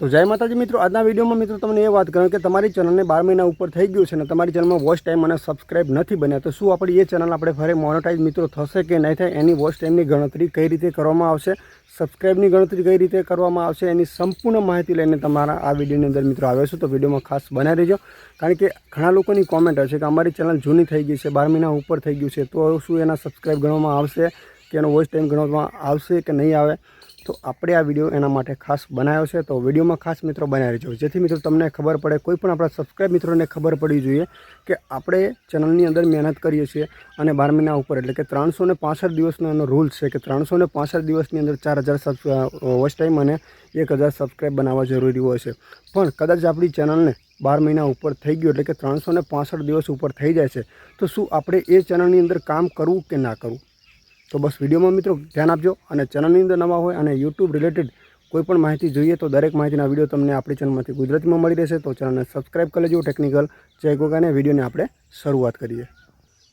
તો જય માતાજી મિત્રો, આજના વિડીયોમાં મિત્રો તમને એ વાત કરું કે તમારી ચેનલને બાર મહિના ઉપર થઈ ગયું છે અને તમારી ચેનલમાં વોચ ટાઈમ અને સબસ્ક્રાઇબ નથી બન્યા, તો શું આપણી એ ચેનલ આપણે ફરી મોનોટાઈઝ મિત્રો થશે કે નહીં થાય એની વોચ ટાઈમની ગણતરી કઈ રીતે કરવામાં આવશે, સબસ્ક્રાઇબની ગણતરી કઈ રીતે કરવામાં આવશે, એની સંપૂર્ણ માહિતી લઈને તમારા આ વિડીયોની અંદર મિત્રો આવ્યો છું, તો વિડીયોમાં ખાસ બનાવી રહેજો. કારણ કે ઘણા લોકોની કોમેન્ટ હશે કે અમારી ચેનલ જૂની થઈ ગઈ છે, બાર મહિના ઉપર થઈ ગયું છે, તો શું એના સબસ્ક્રાઇબ ગણવામાં આવશે, કે એનો વોચ ટાઈમ ગણવામાં આવશે કે નહીં આવે? તો આપણે આ વીડિયો એના માટે ખાસ બનાવ્યો છે. તો વિડીયોમાં ખાસ મિત્રો બનાવી રહેજો. જેથી મિત્રો તમને ખબર પડે, કોઈ પણ આપણા સબસ્ક્રાઇબ મિત્રોને ખબર પડવી જોઈએ કે આપણે ચેનલની અંદર મહેનત કરીએ છીએ અને બાર મહિના ઉપર, એટલે કે ત્રણસો ને પાસઠ દિવસનો એનો રૂલ છે કે ત્રણસો ને પાસઠ દિવસની અંદર ચાર હજાર વોચ ટાઈમ અને એક હજાર સબસ્ક્રાઈબ બનાવવા જરૂરી હોય છે. પણ કદાચ આપણી ચેનલને બાર મહિના ઉપર થઈ ગયું, એટલે કે ત્રણસો ને દિવસ ઉપર થઈ જાય છે, તો શું આપણે એ ચેનલની અંદર કામ કરવું કે ના કરવું? તો બસ વિડીયોમાં મિત્રો ધ્યાન આપજો અને ચેનલની અંદર નવા હોય અને યુટ્યુબ રિલેટેડ કોઈ પણ માહિતી જોઈએ તો દરેક માહિતીના વીડિયો તમને આપણી ચેનલમાંથી ગુજરાતીમાં મળી રહેશે. તો ચેનલને સબસ્ક્રાઈબ કરી લેજો ટેકનિકલ જય ગોગાને વિડીયોને આપણે શરૂઆત કરીએ.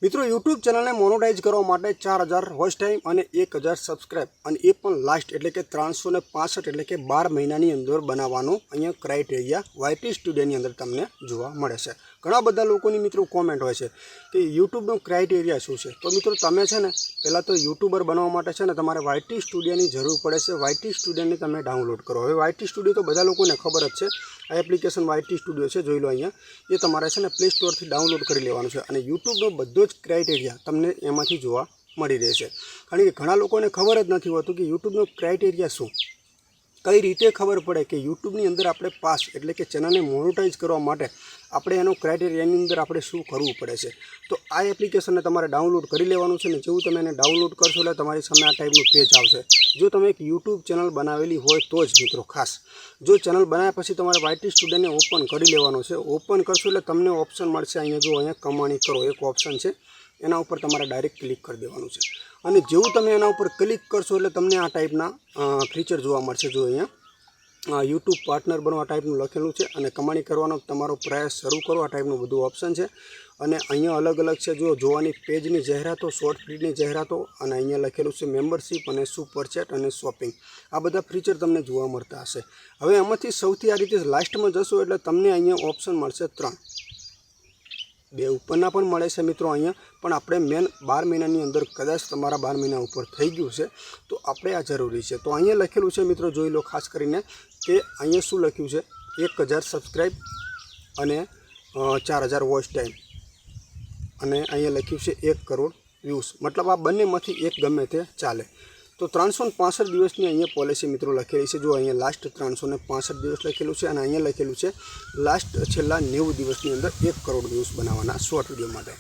મિત્રો યુટ્યુબ ચેનલને મોનોટાઈઝ કરવા માટે ચાર હજાર વોચ ટાઈમ અને એક હજાર સબસ્ક્રાઇબ અને એ પણ લાસ્ટ એટલે કે ત્રણસો ને પાસઠ એટલે કે બાર મહિનાની અંદર બનાવવાનું અહીંયા ક્રાઇટેરિયા વાયટી સ્ટુડિયોની અંદર તમને જોવા મળે છે. ઘણા બધા લોકોની મિત્રો કોમેન્ટ હોય છે કે યુટ્યુબનો ક્રાઇટેરિયા શું છે? તો મિત્રો તમે છે ને, પહેલાં તો યુટ્યુબર બનવા માટે છે ને તમારે વાયટી સ્ટુડિયોની જરૂર પડે છે. વાયટી સ્ટુડિયોને તમે ડાઉનલોડ કરો. હવે વાયટી સ્ટુડિયો તો બધા લોકોને ખબર જ છે. આ એપ્લિકેશન વાયટી સ્ટુડિયો છે, જોઈ લો અહીંયા. એ તમારે છે ને પ્લે સ્ટોરથી ડાઉનલોડ કરી લેવાનું છે અને યુટ્યુબનો બધો જ ક્રાઇટેરિયા તમને એમાંથી જોવા મળી રહેશે. કારણ કે ઘણા લોકોને ખબર જ નથી હોતું કે યુટ્યુબનો ક્રાઇટેરિયા શું. કઈ રીતે ખબર પડે કે યુટ્યુબની અંદર આપણે પાસ, એટલે કે ચેનલને મોનોટાઈઝ કરવા માટે આપણે એનો ક્રાઇટેરિયાની અંદર આપણે શું કરવું પડે છે? તો આ એપ્લિકેશનને તમારે ડાઉનલોડ કરી લેવાનું છે ને જેવું તમે એને ડાઉનલોડ કરશો એટલે તમારી સામે આ ટાઈપનું પેજ આવશે. જો તમે એક યુટ્યુબ ચેનલ બનાવેલી હોય તો જ મિત્રો ખાસ. જો ચેનલ બનાવ્યા પછી તમારે વાયટી સ્ટુડન્ટને ઓપન કરી લેવાનો છે. ઓપન કરશો એટલે તમને ઓપ્શન મળશે. અહીંયા જો અહીંયા કમાણી કરો, એક ઓપ્શન છે. એના ઉપર તમારે ડાયરેક્ટ ક્લિક કરી દેવાનું છે. અને જેવું તમે એના ઉપર ક્લિક કરશો એટલે તમને આ ટાઈપના ફીચર જોવા મળશે જો અહીંયા. યુટ્યુબ પાર્ટનર બનવા ટાઈપનું લખેલું છે અને કમાણી કરવાનો તમારો પ્રયાસ શરૂ કરો, આ ટાઈપનું બધું ઓપ્શન છે. અને અહીંયા અલગ અલગ છે, જો જોવાની પેજની જાહેરાતો શોર્ટ ફીડની જાહેરાતો અને અહીંયા લખેલું છે મેમ્બરશીપ અને સુપર ચેટ અને શોપિંગ આ બધા ફીચર તમને જોવા મળતા હશે. હવે એમાંથી સૌથી આ રીતે લાસ્ટમાં જશો એટલે તમને અહીંયા ઓપ્શન મળશે ત્રણ. બે ઉપરના પણ મળે છે મિત્રો અહીંયા. પણ આપણે મેન બાર મહિનાની અંદર કદાચ તમારા બાર મહિના ઉપર થઈ ગયું છે, તો આપણે આ જરૂરી છે. તો અહીંયા લખેલું છે મિત્રો, જોઈ લો ખાસ કરીને, કે અહીંયા શું લખ્યું છે? એક હજાર સબસ્ક્રાઈબ અને ચાર હજાર વોચ ટાઈમ અને અહીંયા લખ્યું છે એક કરોડ વ્યૂઝ મતલબ આ બંનેમાંથી એક ગમે તે ચાલે. તો ત્રણસો પાસઠ દિવસની અહીંયા પોલિસી મિત્રો લખેલી છે. જો અહીંયા લાસ્ટ ત્રણસો પાસઠ દિવસ લખેલું છે અને અહીંયા લખેલું છે લાસ્ટ છેલ્લા નેવું દિવસની અંદર એક કરોડ વ્યૂઝ બનાવવાના શોર્ટ વીડિયો માટે.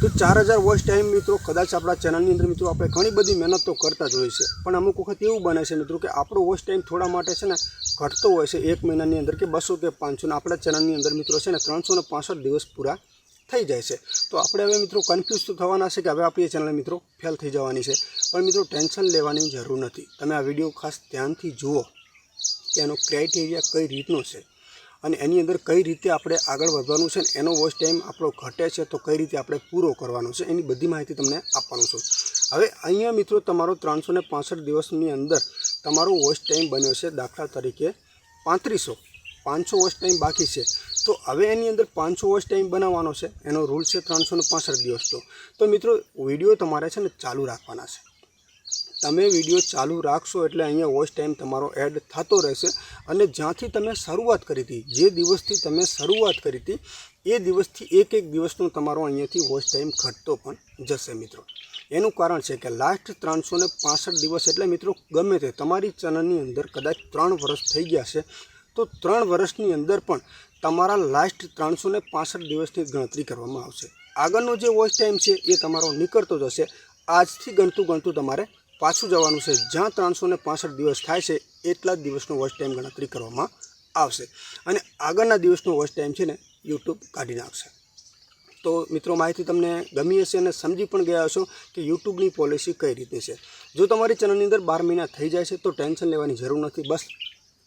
તો ચાર હજાર વોચ ટાઈમ મિત્રો, કદાચ આપણા ચેનલની અંદર મિત્રો આપણે ઘણી બધી મહેનત તો કરતા જ હોય છે. પણ અમુક વખત એવું બને છે મિત્રો કે આપણો વોચ ટાઈમ થોડા માટે છે ને ઘટતો હોય છે એક મહિનાની અંદર કે બસો કે પાંચસો ને આપણા ચેનલની અંદર મિત્રો છે ને ત્રણસો દિવસ પૂરા થઈ જાય છે. તો આપણે હવે મિત્રો કન્ફ્યુઝ તો થવાના છે કે હવે આપણી ચેનલ મિત્રો ફેલ થઈ જવાની છે. પણ મિત્રો ટેન્શન લેવાની જરૂર નથી. તમે આ વીડિયો ખાસ ધ્યાનથી જુઓ કે એનો ક્રાઇટેરિયા કઈ રીતનો છે અને એની અંદર કઈ રીતે આપણે આગળ વધવાનું છે એનો વોચ ટાઈમ આપણો ઘટે છે તો કઈ રીતે આપણે પૂરો કરવાનો છે એની બધી માહિતી તમને આપવાનું છું. હવે અહીંયા મિત્રો તમારો ત્રણસો દિવસની અંદર તમારો વોચ ટાઈમ બન્યો છે દાખલા તરીકે પાંત્રીસો. પાંચસો વોચ ટાઈમ બાકી છે. તો હવે એની અંદર પાંચસો વોચ ટાઈમ બનાવવાનો છે. એનો રૂલ છે ત્રણસો ને દિવસનો તો. મિત્રો વીડિયો તમારે છે ને ચાલુ રાખવાના છે. તમે વીડિયો ચાલુ રાખશો એટલે અહીંયા વોચ ટાઈમ તમારો એડ થતો રહેશે અને જ્યાંથી તમે શરૂઆત કરી હતી, જે દિવસથી તમે શરૂઆત કરી હતી, એ દિવસથી એક એક દિવસનો તમારો અહીંયાથી વોચ ટાઈમ ઘટતો પણ જશે મિત્રો. એનું કારણ છે કે લાસ્ટ ત્રણસો ને દિવસ એટલે મિત્રો ગમે તે તમારી ચેનલની અંદર કદાચ ત્રણ વર્ષ થઈ ગયા છે, તો ત્રણ વર્ષની અંદર પણ તમારા લાસ્ટ ત્રણસો ને પાસઠ દિવસની ગણતરી કરવામાં આવશે. આગળનો જે વોચ ટાઈમ છે એ તમારો નીકળતો જશે. આજથી ગણતું ગણતું તમારે પાછું જવાનું છે. જ્યાં ત્રણસો ને પાસઠ દિવસ થાય છે, એટલા જ દિવસનો વોચ ટાઈમ ગણતરી કરવામાં આવશે. અને આગળના દિવસનો વોચ ટાઈમ છે ને યુટ્યુબ કાઢી નાખશે. તો મિત્રો, માહિતી તમને ગમી હશે અને સમજી પણ ગયા હશો કે યુટ્યુબની પોલિસી કઈ રીતે છે. જો તમારી ચેનલની અંદર બાર મહિના થઈ જાય છે, તો ટેન્શન લેવાની જરૂર નથી. બસ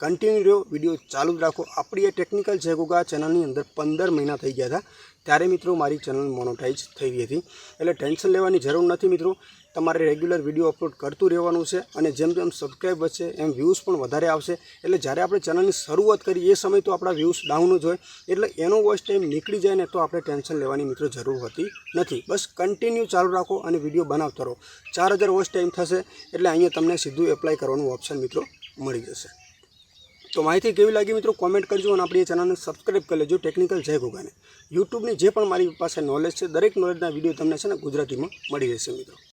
કન્ટિન્યુ રહ્યો. વીડિયો ચાલુ જ રાખો. આપણી એ ટેકનિકલ જેગોગા ચેનલની અંદર પંદર મહિના થઈ ગયા હતા. ત્યારે મિત્રો મારી ચેનલ મોનોટાઈઝ થઈ ગઈ હતી. એટલે ટેન્શન લેવાની જરૂર નથી મિત્રો. તમારે રેગ્યુલર વીડિયો અપલોડ કરતું રહેવાનું છે અને જેમ જેમ સબસ્ક્રાઈબ વધશે, એમ વ્યૂઝ પણ વધારે આવશે. એટલે જ્યારે આપણે ચેનલની શરૂઆત કરી એ સમય તો આપણા વ્યૂઝ ડાઉન જ હોય. એટલે એનો વોચ ટાઈમ નીકળી જાય ને તો આપણે ટેન્શન લેવાની મિત્રો જરૂર હોતી નથી. બસ કન્ટિન્યુ ચાલુ રાખો અને વીડિયો બનાવતા રહો. ચાર હજાર વોચ ટાઈમ થશે એટલે અહીંયા તમને સીધું એપ્લાય કરવાનું ઓપ્શન મિત્રો મળી જશે. તો માહિતી કેવી લાગી મિત્રો? કોમેન્ટ કરજો અને આપણી ચેનલને સબસ્ક્રાઈબ કરી લેજો ટેકનિકલ જય ગોગાને. યુટ્યુબની જે પણ મારી પાસે નોલેજ છે, દરેક નોલેજના વીડિયો તમને છે ને ગુજરાતીમાં મળી રહેશે મિત્રો.